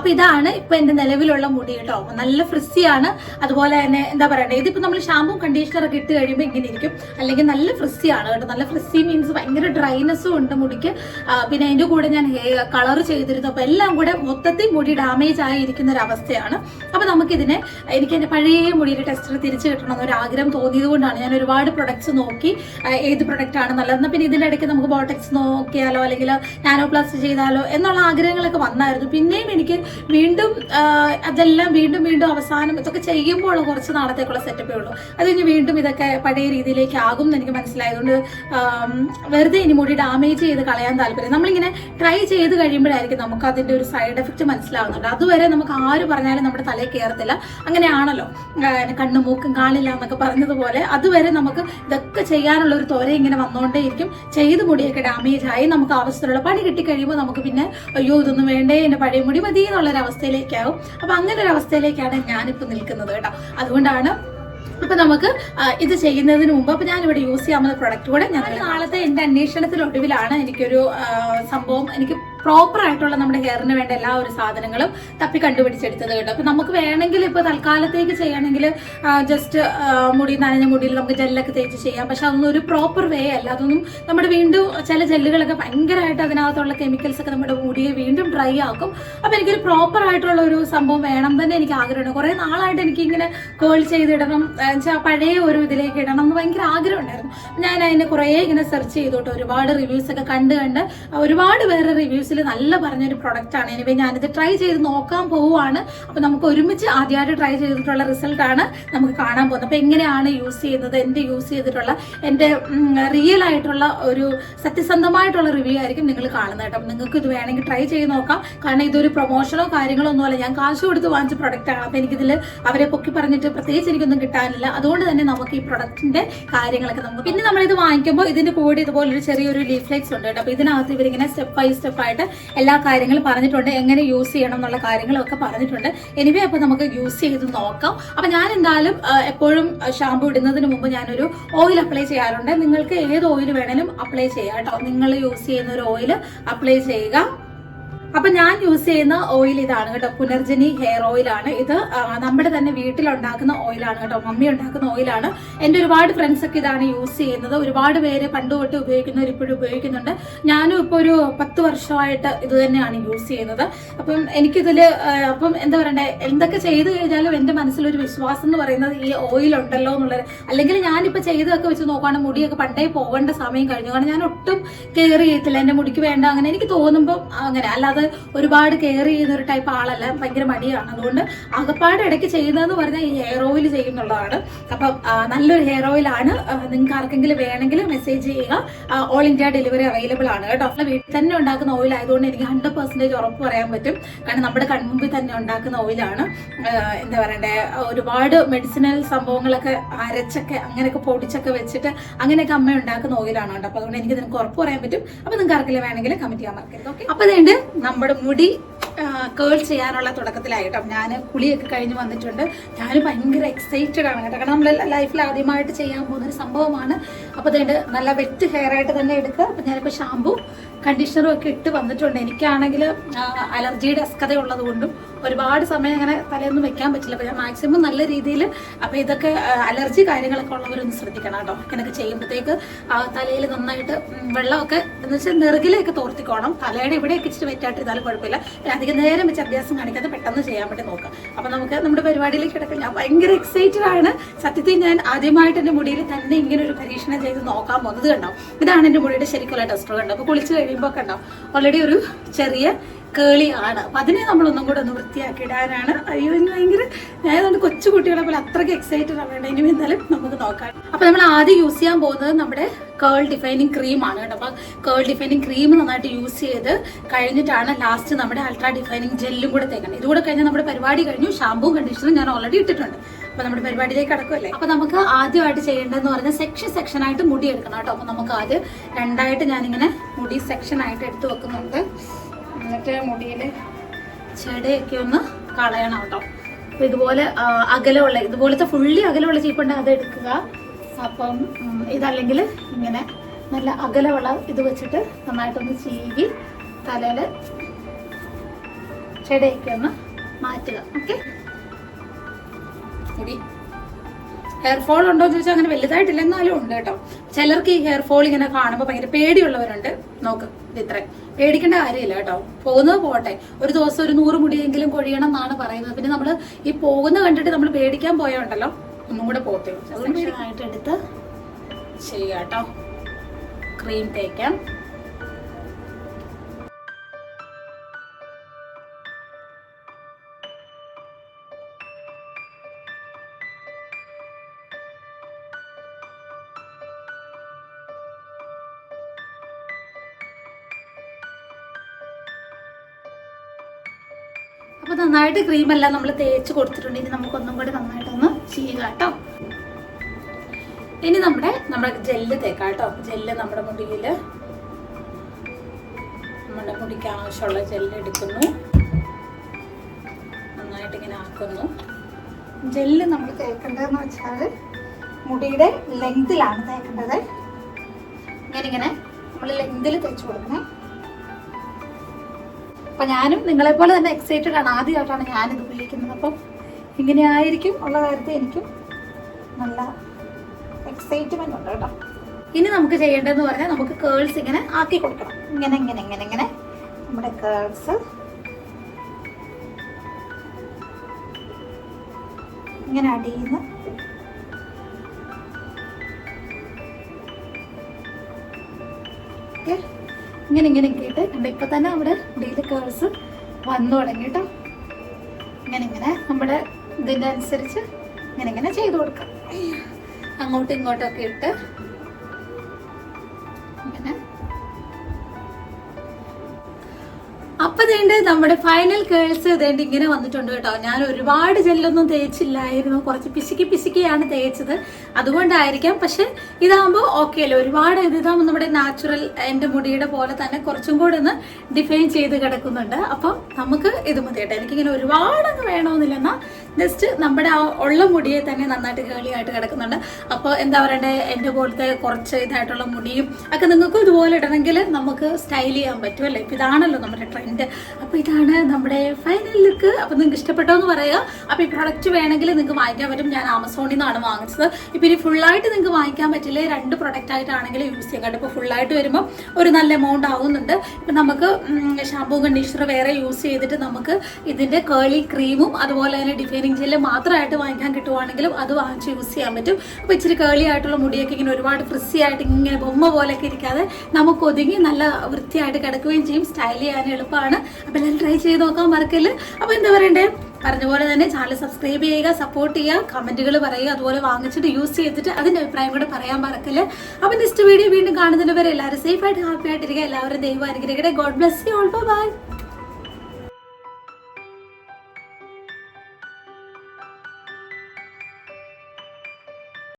അപ്പൊ ഇതാണ് ഇപ്പൊ എന്റെ നിലവിലുള്ള മുടി കേട്ടോ. നല്ല ഫ്രിസിയാണ് അതുപോലെ തന്നെ എന്താ പറയണ്ടേ ഇതിപ്പോ നമ്മൾ ഷാമ്പൂ കണ്ടീഷണർ ഒക്കെ ഇട്ട് കഴിയുമ്പോൾ ഇങ്ങനെ ഇരിക്കും. അല്ലെങ്കിൽ നല്ല ഫ്രിസിയാണ് കേട്ടോ. നല്ല ഫ്രിസി മീൻസ് ഭയങ്കര ഡ്രൈനെസ്സും ഉണ്ട് മുടിക്ക്. പിന്നെ അതിന്റെ കൂടെ ഞാൻ കളർ ചെയ്തിരുന്നു. അപ്പൊ എല്ലാം കൂടെ മൊത്തത്തിൽ മുടി ഡാമേജ് ആയിരിക്കുന്ന ഒരു അവസ്ഥയാണ്. അപ്പൊ നമുക്കിതിനെ എനിക്ക് എന്റെ പഴയ മുടിയുടെ ടെസ്റ്റർ തിരിച്ചു കിട്ടണം എന്നൊരു ആഗ്രഹം തോന്നിയത് കൊണ്ടാണ് ഞാൻ ഒരുപാട് പ്രൊഡക്ട്സ് നോക്കി. ഏത് പ്രൊഡക്റ്റ് ആണ് നല്ലത് എന്നാ പിന്നെ ഇതിന്റെ ഇടയ്ക്ക് നമുക്ക് ബോട്ടക്സ് നോക്കിയാലോ അല്ലെങ്കിൽ നാനോ നാനോപ്ലാസ്റ്റ് ചെയ്താലോ എന്നുള്ള ആഗ്രഹങ്ങളൊക്കെ വന്നായിരുന്നു. പിന്നെയും എനിക്ക് വീണ്ടും അതെല്ലാം വീണ്ടും വീണ്ടും അവസാനം ഇതൊക്കെ ചെയ്യുമ്പോൾ കുറച്ച് നാളത്തേക്കുള്ള സെറ്റപ്പേ ഉള്ളൂ. അത് കഴിഞ്ഞ് വീണ്ടും ഇതൊക്കെ പഴയ രീതിയിലേക്ക് ആകും എന്ന് എനിക്ക് മനസ്സിലായതുകൊണ്ട് വെറുതെ ഇനി മുടി ഡാമേജ് ചെയ്ത് കളയാൻ താല്പര്യം. നമ്മളിങ്ങനെ ട്രൈ ചെയ്ത് കഴിയുമ്പോഴായിരിക്കും നമുക്ക് അതിന്റെ ഒരു സൈഡ് എഫക്റ്റ് മനസ്സിലാവുന്നുണ്ട്. അതുവരെ നമുക്ക് ആര് പറഞ്ഞാലും നമ്മുടെ തലയിൽ കയറത്തില്ല അങ്ങനെയാണല്ലോ കണ്ണും മൂക്കും കാണില്ല എന്നൊക്കെ പറഞ്ഞതുപോലെ അതുവരെ നമുക്ക് ഇതൊക്കെ ചെയ്യാനുള്ള ഒരു തോര ഇങ്ങനെ വന്നുകൊണ്ടേയിരിക്കും ചെയ്ത് മുടിയൊക്കെ ഡാമേജ് ആയി നമുക്ക് ആവശ്യത്തിലുള്ള പണി കിട്ടിക്കഴിയുമ്പോൾ നമുക്ക് പിന്നെ അയ്യോ ഇതൊന്നും വേണ്ടേ എന്റെ പഴയ മുടി മതി എന്നുള്ളൊരു അവസ്ഥയിലേക്കാവും അപ്പൊ അങ്ങനെ ഒരു അവസ്ഥയിലേക്കാണ് ഞാനിപ്പോൾ നിൽക്കുന്നത് കേട്ടോ. അതുകൊണ്ടാണ് അപ്പൊ നമുക്ക് ഇത് ചെയ്യുന്നതിന് മുമ്പ് അപ്പൊ ഞാനിവിടെ യൂസ് ചെയ്യാവുന്ന പ്രൊഡക്റ്റ് കൂടെ ഞാൻ നാളത്തെ എന്റെ അന്വേഷണത്തിനൊടുവിലാണ് എനിക്കൊരു സംഭവം എനിക്ക് പ്രോപ്പർ ആയിട്ടുള്ള നമ്മുടെ ഹെയറിന് വേണ്ട എല്ലാ ഒരു സാധനങ്ങളും തപ്പി കണ്ടുപിടിച്ചെടുത്തത് കേട്ടോ. അപ്പൊ നമുക്ക് വേണമെങ്കിൽ ഇപ്പൊ തൽക്കാലത്തേക്ക് ചെയ്യണമെങ്കിൽ ജസ്റ്റ് മുടി നനഞ്ഞ മുടിയിൽ നമുക്ക് ജെല്ലൊക്കെ തേച്ച് ചെയ്യാം. പക്ഷെ അതൊന്നും ഒരു പ്രോപ്പർ വേ അല്ല. അതൊന്നും നമ്മുടെ വീണ്ടും ചില ജെല്ലുകളൊക്കെ ഭയങ്കരമായിട്ട് അതിനകത്തുള്ള കെമിക്കൽസ് ഒക്കെ നമ്മുടെ മുടിയെ വീണ്ടും ഡ്രൈ ആക്കും. അപ്പൊ എനിക്കൊരു പ്രോപ്പർ ആയിട്ടുള്ള ഒരു സംഭവം വേണം തന്നെ എനിക്ക് ആഗ്രഹമുണ്ട്. കുറെ നാളായിട്ട് എനിക്ക് ഇങ്ങനെ കേൾ ചെയ്തിടണം. വെച്ചാൽ പഴയ ഒരു ഇതിലേക്ക് ഇടണം എന്ന് ഭയങ്കര ആഗ്രഹം ഉണ്ടായിരുന്നു ഞാൻ അതിനെ കുറേ ഇങ്ങനെ സെർച്ച് ചെയ്തോട്ടെ ഒരുപാട് റിവ്യൂസ് ഒക്കെ കണ്ട് കണ്ട് ഒരുപാട് പേരുടെ റിവ്യൂസിൽ നല്ല പറഞ്ഞൊരു പ്രൊഡക്റ്റ് ആണ്. എനിവേ ഞാനിത് ട്രൈ ചെയ്ത് നോക്കാൻ പോവുകയാണ് അപ്പൊ നമുക്ക് ഒരുമിച്ച് ആദ്യമായിട്ട് ട്രൈ ചെയ്തിട്ടുള്ള റിസൾട്ട് ആണ് നമുക്ക് കാണാൻ പോകുന്നത്. അപ്പൊ എങ്ങനെയാണ് യൂസ് ചെയ്യുന്നത്? എന്റെ യൂസ് ചെയ്തിട്ടുള്ള? എന്റെ റിയൽ ആയിട്ടുള്ള ഒരു സത്യസന്ധമായിട്ടുള്ള റിവ്യൂ ആയിരിക്കും നിങ്ങൾ കാണുന്നത് കേട്ടോ. നിങ്ങൾക്ക് ഇത് വേണമെങ്കിൽ ട്രൈ ചെയ്ത് നോക്കാം. കാരണം ഇതൊരു പ്രൊമോഷനോ കാര്യങ്ങളോ ഒന്നുമല്ല. ഞാൻ കാശ് കൊടുത്ത് വാങ്ങിച്ച പ്രൊഡക്റ്റാണ് ആണ്. അപ്പൊ എനിക്കിതിൽ അവരെ പൊക്കി പറഞ്ഞിട്ട് പ്രത്യേകിച്ച് എനിക്കൊന്നും കിട്ടാനില്ല. അതുകൊണ്ട് തന്നെ നമുക്ക് ഈ പ്രൊഡക്റ്റിന്റെ കാര്യങ്ങളൊക്കെ നമുക്ക് പിന്നെ നമ്മൾ ഇത് വാങ്ങിക്കുമ്പോൾ ഇതിന്റെ കൂടെ ഇതുപോലൊരു ചെറിയൊരു ലീഫ്ലെക്സ് ഉണ്ട് കേട്ടോ. അപ്പൊ ഇതിനകത്ത് ഇവരിങ്ങനെ സ്റ്റെപ്പ് ബൈ സ്റ്റെപ്പ് ആയിട്ട് എല്ലാ കാര്യങ്ങളും പറഞ്ഞിട്ടുണ്ട്. എങ്ങനെ യൂസ് ചെയ്യണം എന്നുള്ള കാര്യങ്ങളൊക്കെ പറഞ്ഞിട്ടുണ്ട്. എനിവേ അപ്പോൾ നമുക്ക് യൂസ് ചെയ്ത് നോക്കാം. അപ്പോൾ ഞാൻ എന്തായാലും എപ്പോഴും ഷാമ്പു ഇടുന്നതിന് മുമ്പ് ഞാനൊരു ഓയിൽ അപ്ലൈ ചെയ്യാറുണ്ട്. നിങ്ങൾക്ക് ഏത് ഓയിൽ വേണേലും അപ്ലൈ ചെയ്യാം കേട്ടോ. നിങ്ങൾ യൂസ് ചെയ്യുന്ന ഒരു ഓയിൽ അപ്ലൈ ചെയ്യുക. അപ്പൊ ഞാൻ യൂസ് ചെയ്യുന്ന ഓയിൽ ഇതാണ് കേട്ടോ. പുനർജനി ഹെയർ ഓയിൽ ആണ്. ഇത് നമ്മുടെ തന്നെ വീട്ടിലുണ്ടാക്കുന്ന ഓയിലാണ് കേട്ടോ. മമ്മി ഉണ്ടാക്കുന്ന ഓയിലാണ് എന്റെ ഒരുപാട് ഫ്രണ്ട്സ് ഒക്കെ ഇതാണ് യൂസ് ചെയ്യുന്നത്. ഒരുപാട് പേര് പണ്ട് തൊട്ട് ഉപയോഗിക്കുന്നവർ ഇപ്പോഴും ഉപയോഗിക്കുന്നുണ്ട്. ഞാനും ഇപ്പൊ ഒരു പത്ത് വർഷമായിട്ട് ഇത് തന്നെയാണ് യൂസ് ചെയ്യുന്നത്. അപ്പം എനിക്കിതിൽ അപ്പം എന്താ പറയണ്ടേ? എന്തൊക്കെ ചെയ്ത് കഴിഞ്ഞാലും എന്റെ മനസ്സിലൊരു വിശ്വാസം എന്ന് പറയുന്നത് ഈ ഓയിൽ ഉണ്ടല്ലോ എന്നുള്ളത് അല്ലെങ്കിൽ ഞാനിപ്പോ ചെയ്തതൊക്കെ വെച്ച് നോക്കുകയാണെങ്കിൽ മുടിയൊക്കെ പണ്ടേ പോകേണ്ട സമയം കഴിഞ്ഞു. കാരണം ഞാൻ ഒട്ടും കെയർ ചെയ്യത്തില്ല. എന്റെ മുടിക്ക് വേണ്ട അങ്ങനെ എനിക്ക് തോന്നുമ്പോൾ അങ്ങനെ. അല്ലാതെ ഒരുപാട് കെയർ ചെയ്യുന്ന ഒരു ടൈപ്പ് ആളല്ല ഭയങ്കര മടിയാണ്. അതുകൊണ്ട് അകപ്പാട് ഇടയ്ക്ക് ചെയ്യുന്നതെന്ന് പറഞ്ഞാൽ ഈ ഹെയർ ഓയിൽ ചെയ്യുന്നുള്ളതാണ്. അപ്പം നല്ലൊരു ഹെയർ ഓയിലാണ് നിങ്ങൾക്ക് ആർക്കെങ്കിലും വേണമെങ്കിൽ മെസ്സേജ് ചെയ്യുക. ഓൾ ഇന്ത്യ ഡെലിവറി അവൈലബിൾ ആണ് കേട്ടോ. വീട്ടിൽ തന്നെ ഉണ്ടാക്കുന്ന ഓയിൽ ആയതുകൊണ്ട് എനിക്ക് ഹൺഡ്രഡ് പെർസെന്റേജ് ഉറപ്പ് പറയാൻ പറ്റും. കാരണം നമ്മുടെ കൺമുമ്പിൽ തന്നെ ഉണ്ടാക്കുന്ന ഓയിലാണ് എന്താ പറയണ്ടേ ഒരുപാട് മെഡിസിനൽ സംഭവങ്ങളൊക്കെ അരച്ചൊക്കെ അങ്ങനെയൊക്കെ പൊടിച്ചൊക്കെ വെച്ചിട്ട് അങ്ങനെയൊക്കെ അമ്മ ഉണ്ടാക്കുന്ന ഓയിലാണ് കേട്ടോ. അപ്പോൾ അതുകൊണ്ട് എനിക്ക് നിനക്ക് ഉറപ്പ് പറയാൻ പറ്റും. അപ്പോൾ നിങ്ങൾക്ക് ആർക്കെങ്കിലും വേണമെങ്കിൽ കമന്റ് ചെയ്യാൻ മറക്കരുത് ഓക്കെ അപ്പോൾ അതുകൊണ്ട് നമ്മുടെ മുടി കേൾ ചെയ്യാനുള്ള തുടക്കത്തിലായിട്ടോ. ഞാൻ കുളിയൊക്കെ കഴിഞ്ഞ് വന്നിട്ടുണ്ട്. ഞാൻ ഭയങ്കര എക്സൈറ്റഡ് ആണ് കേട്ടോ. കാരണം നമ്മൾ ലൈഫിൽ ആദ്യമായിട്ട് ചെയ്യാൻ പോകുന്നൊരു സംഭവമാണ്. അപ്പോൾ അതുകൊണ്ട് നല്ല വെറ്റ് ഹെയർ ആയിട്ട് തന്നെ എടുക്കുക. അപ്പോൾ ഞാനിപ്പോൾ ഷാമ്പു കണ്ടീഷണറും ഒക്കെ ഇട്ട് വന്നിട്ടുണ്ട്. എനിക്കാണെങ്കിൽ അലർജിയുടെ അസ്കത ഉള്ളത് കൊണ്ടും ഒരുപാട് സമയം അങ്ങനെ തലയൊന്നും വെക്കാൻ പറ്റില്ല. അപ്പോൾ ഞാൻ മാക്സിമം നല്ല രീതിയിൽ അപ്പോൾ ഇതൊക്കെ അലർജി കാര്യങ്ങളൊക്കെ ഉള്ളവരൊന്ന് ശ്രദ്ധിക്കണം കേട്ടോ. ഇങ്ങനെയൊക്കെ ചെയ്യുമ്പോഴത്തേക്ക് തലയിൽ നന്നായിട്ട് വെള്ളമൊക്കെ എന്ന് വെച്ചാൽ നെറുകിലേക്ക് തോർത്തിക്കോണം. തലയുടെ ഇവിടെയൊക്കെ ഇച്ചിരി വെറ്റായിട്ട് ഇതാലും കുഴപ്പമില്ല. അധികം നേരം വെച്ച് അഭ്യാസം കാണിക്കാതെ പെട്ടെന്ന് ചെയ്യാൻ വേണ്ടി നോക്കാം. അപ്പോൾ നമുക്ക് നമ്മുടെ പരിപാടിയിലേക്ക് കിടക്കാം. ഞാൻ ഭയങ്കര എക്സൈറ്റഡ് ആണ്. സത്യത്തിൽ ഞാൻ ആദ്യമായിട്ട് എന്റെ മുടിയിൽ തന്നെ ഇങ്ങനെ ഒരു പരീക്ഷണം ചെയ്ത് നോക്കാൻ പോകുന്നത് കണ്ടോ? ഇതാണ് എന്റെ മുടിയുടെ ശരിക്കുള്ള ടെസ്റ്റർ കണ്ടോ? അപ്പോൾ കുളിച്ച് കഴിയുമ്പോൾ കണ്ടോ? ഓൾറെഡി ഒരു ചെറിയ കേളി ആണ്. അപ്പൊ അതിനെ നമ്മളൊന്നും കൂടെ ഒന്ന് വൃത്തിയാക്കി ഇടാനാണ് അയ്യോ ഇനി ഭയങ്കര ഞാൻ അതുകൊണ്ട് കൊച്ചു കുട്ടികളെ പോലെ അത്രയ്ക്ക് എക്സൈറ്റഡ് ആണ് ഇനി എന്നാലും നമുക്ക് നോക്കാം. അപ്പൊ നമ്മൾ ആദ്യം യൂസ് ചെയ്യാൻ പോകുന്നത് നമ്മുടെ കേൾ ഡിഫൈനിങ് ക്രീം ആണ് കേട്ടോ. അപ്പൊ കേൾ ഡിഫൈനിങ് ക്രീം നന്നായിട്ട് യൂസ് ചെയ്ത് കഴിഞ്ഞിട്ടാണ് ലാസ്റ്റ് നമ്മുടെ അൾട്രാ ഡിഫൈനിങ് ജെല്ലും കൂടെ തേക്കണം ഇതുകൂടെ കഴിഞ്ഞാൽ നമ്മുടെ പരിപാടി കഴിഞ്ഞു. ഷാമ്പൂ കണ്ടീഷണറും ഞാൻ ഓൾറെഡി ഇട്ടിട്ടുണ്ട്. അപ്പൊ നമ്മുടെ പരിപാടിയിലേക്ക് കടക്കുമല്ലേ അപ്പൊ നമുക്ക് ആദ്യമായിട്ട് ചെയ്യേണ്ടതെന്ന് പറഞ്ഞാൽ സെക്ഷൻ സെക്ഷൻ ആയിട്ട് മുടി എടുക്കണം കേട്ടോ. അപ്പൊ നമുക്ക് ആദ്യം രണ്ടായിട്ട് ഞാനിങ്ങനെ മുടി സെക്ഷൻ ആയിട്ട് എടുത്തു വെക്കുന്നുണ്ട്. എന്നിട്ട് മുടിയിൽ ചെടിയൊക്കെ ഒന്ന് കളയണം കേട്ടോ. അപ്പൊ ഇതുപോലെ അകലമുള്ള ഇതുപോലത്തെ ഫുള്ളി അകലമുള്ള ചീപ്പുണ്ട് അത് എടുക്കുക. അപ്പം ഇതല്ലെങ്കിൽ ഇങ്ങനെ നല്ല അകലമുള്ള ഇത് വെച്ചിട്ട് നന്നായിട്ടൊന്ന് ചീകി തലയിൽ ചെടിയൊക്കെ ഒന്ന് മാറ്റുക. ഓക്കെ? മുടി ഹെയർ ഫോൾ ഉണ്ടോ എന്ന് ചോദിച്ചാൽ അങ്ങനെ വലുതായിട്ടില്ല എന്നാലും ഉണ്ട് കേട്ടോ. ചിലർക്ക് ഈ ഹെയർ ഫോൾ ഇങ്ങനെ കാണുമ്പോൾ ഭയങ്കര പേടിയുള്ളവരുണ്ട്. നോക്ക് ഇത്ര പേടിക്കേണ്ട കാര്യമില്ല കേട്ടോ. പോകുന്നത് പോട്ടെ ഒരു ദിവസം ഒരു നൂറ് മുടിയെങ്കിലും കൊഴിയണം എന്നാണ് പറയുന്നത്. പിന്നെ നമ്മൾ ഈ പോകുന്ന കണ്ടിട്ട് നമ്മൾ പേടിക്കാൻ പോയോണ്ടല്ലോ ഒന്നും കൂടെ പോകത്തേ ആയിട്ട് എടുത്ത് ചെയ്യാം കേട്ടോ. ക്രീം തേക്കാം. അപ്പൊ നന്നായിട്ട് ക്രീം എല്ലാം നമ്മൾ തേച്ച് കൊടുത്തിട്ടുണ്ട്. ഇനി നമുക്കൊന്നും കൂടി നന്നായിട്ടൊന്ന് ചെയ്യുക കേട്ടോ ഇനി നമ്മുടെ നമ്മുടെ ജെല്ല് തേക്കാം കേട്ടോ ജെല്ല് നമ്മുടെ മുടിയിൽ നമ്മുടെ മുടിക്ക് ആവശ്യമുള്ള ജെല്ല് എടുക്കുന്നു. നന്നായിട്ട് ഇങ്ങനെ ആക്കുന്നു. ജെല്ല് നമ്മൾ തേക്കേണ്ടതെന്ന് വെച്ചാൽ മുടിയുടെ ലെങ്തിലാണ് തേക്കേണ്ടത്. ഇങ്ങനെ ഇങ്ങനെ നമ്മൾ ലെങ്തിൽ തേച്ച് കൊടുക്കണേ. അപ്പൊ ഞാനും നിങ്ങളെ പോലെ തന്നെ എക്സൈറ്റഡ് ആണ്. ആദ്യമായിട്ടാണ് ഞാനിത് ഉപയോഗിക്കുന്നത്. അപ്പം ഇങ്ങനെ ആയിരിക്കും ഉള്ള കാര്യത്തിൽ എനിക്കും നല്ല എക്സൈറ്റ്മെന്റ് ഉണ്ട് കേട്ടോ. ഇനി നമുക്ക് ചെയ്യേണ്ടതെന്ന് പറഞ്ഞാൽ നമുക്ക് കേൾസ് ഇങ്ങനെ ആക്കി കൊടുക്കണം. ഇങ്ങനെ ഇങ്ങനെ ഇങ്ങനെ ഇങ്ങനെ. നമ്മുടെ കേൾസ് ഇങ്ങനെ അടിയിൽ നിന്ന് ഇങ്ങനെ ഇങ്ങനെ കേട്ട് കണ്ട ഇപ്പൊ തന്നെ നമ്മുടെ ഡെയിലി കേഴ്സ് വന്നു തുടങ്ങി കേട്ടോ ഇങ്ങനെ ഇങ്ങനെ നമ്മുടെ ഇതിന്റെ അനുസരിച്ച് ഇങ്ങനെ ഇങ്ങനെ ചെയ്തു കൊടുക്കാം. അങ്ങോട്ടും ഇങ്ങോട്ടും ഒക്കെ ഇട്ട് അപ്പൊ നമ്മുടെ ഫൈനൽ കേൾസ് ഇതേണ്ട ഇങ്ങനെ വന്നിട്ടുണ്ട് കേട്ടോ. ഞാൻ ഒരുപാട് ജെല്ലൊന്നും തേച്ചില്ലായിരുന്നു. കുറച്ച് പിശുക്കി പിശുക്കിയാണ് തേച്ചത്. അതുകൊണ്ടായിരിക്കാം. പക്ഷെ ഇതാകുമ്പോൾ ഓക്കെ അല്ലേ? ഒരുപാട് ഇത് ഇതാകുമ്പോൾ നമ്മുടെ നാച്ചുറൽ എന്റെ മുടിയുടെ പോലെ തന്നെ കുറച്ചും കൂടെ ഒന്ന് ഡിഫൈൻ ചെയ്ത് കിടക്കുന്നുണ്ട്. അപ്പം നമുക്ക് ഇത് മതി കേട്ടോ എനിക്കിങ്ങനെ ഒരുപാടൊന്നും വേണമെന്നില്ല എന്നാൽ ജസ്റ്റ് നമ്മുടെ ആ ഉള്ള മുടിയെ തന്നെ നന്നായിട്ട് കേളിയായിട്ട് കിടക്കുന്നുണ്ട്. അപ്പോൾ എന്താ പറയണ്ടേ എന്റെ പോലത്തെ കുറച്ച് ഇതായിട്ടുള്ള മുടിയും ഒക്കെ നിങ്ങൾക്ക് ഇതുപോലെ ഇടണമെങ്കിൽ നമുക്ക് സ്റ്റൈൽ ചെയ്യാൻ പറ്റും അല്ലേ? ഇപ്പം ഇതാണല്ലോ നമ്മുടെ ട്രെൻഡ് അപ്പോൾ ഇതാണ് നമ്മുടെ ഫൈനൽ ലുക്ക് അപ്പോൾ നിങ്ങൾക്ക് ഇഷ്ടപ്പെട്ടോ എന്ന് പറയുക. അപ്പോൾ ഈ പ്രൊഡക്റ്റ് വേണമെങ്കിൽ നിങ്ങൾക്ക് വാങ്ങിക്കാൻ പറ്റും. ഞാൻ ആമസോണിൽ നിന്നാണ് വാങ്ങിച്ചത്. ഇപ്പം ഇനി ഫുള്ളായിട്ട് നിങ്ങൾക്ക് വാങ്ങിക്കാൻ പറ്റില്ലേ? രണ്ട് പ്രൊഡക്റ്റ് ആയിട്ടാണെങ്കിൽ യൂസ് ചെയ്യാൻ കേട്ടോ ഇപ്പോൾ ഫുള്ളായിട്ട് വരുമ്പോൾ ഒരു നല്ല എമൗണ്ട് ആവുന്നുണ്ട്. ഇപ്പം നമുക്ക് ഷാമ്പൂ കണ്ടീഷണർ വേറെ യൂസ് ചെയ്തിട്ട് നമുക്ക് ഇതിന്റെ കേളി ക്രീമും അതുപോലെ തന്നെ ഡിഫൈനിങ് ജെല്ല് മാത്രമായിട്ട് വാങ്ങിക്കാൻ കിട്ടുവാണെങ്കിലും അത് വാങ്ങിച്ച് യൂസ് ചെയ്യാൻ പറ്റും. അപ്പോൾ ഇച്ചിരി കേളി ആയിട്ടുള്ള മുടിയൊക്കെ ഇങ്ങനെ ഒരുപാട് ഫ്രിസി ആയിട്ട് ഇങ്ങനെ ബൊമ്മ പോലെയൊക്കെ ഇരിക്കാതെ നമുക്ക് ഒതുങ്ങി നല്ല വൃത്തിയായിട്ട് കിടക്കുകയും ചെയ്യും. സ്റ്റൈൽ ചെയ്യാൻ എളുപ്പമാണ്. അപ്പോൾ എല്ലാവരും ട്രൈ ചെയ്ത് നോക്കാൻ മറക്കല്ല് അപ്പോൾ എന്താ പറയണ്ടേ? പറഞ്ഞ പോലെ തന്നെ ചാനൽ സബ്സ്ക്രൈബ് ചെയ്യുക സപ്പോർട്ട് ചെയ്യുക കമന്റുകൾ പറയുക അതുപോലെ വാങ്ങിച്ചിട്ട് യൂസ് ചെയ്തിട്ട് അതിന്റെ അഭിപ്രായം കൂടെ പറയാൻ മറക്കൽ അപ്പോൾ നെക്സ്റ്റ് വീഡിയോ വീണ്ടും കാണുന്നതിന് വരെ എല്ലാവരും സേഫ് ആയിട്ട് ഹാപ്പി ആയിട്ടിരിക്കുക എല്ലാവരും ദൈവം അനുഗ്രഹിക്കട്ടെ God bless you all bye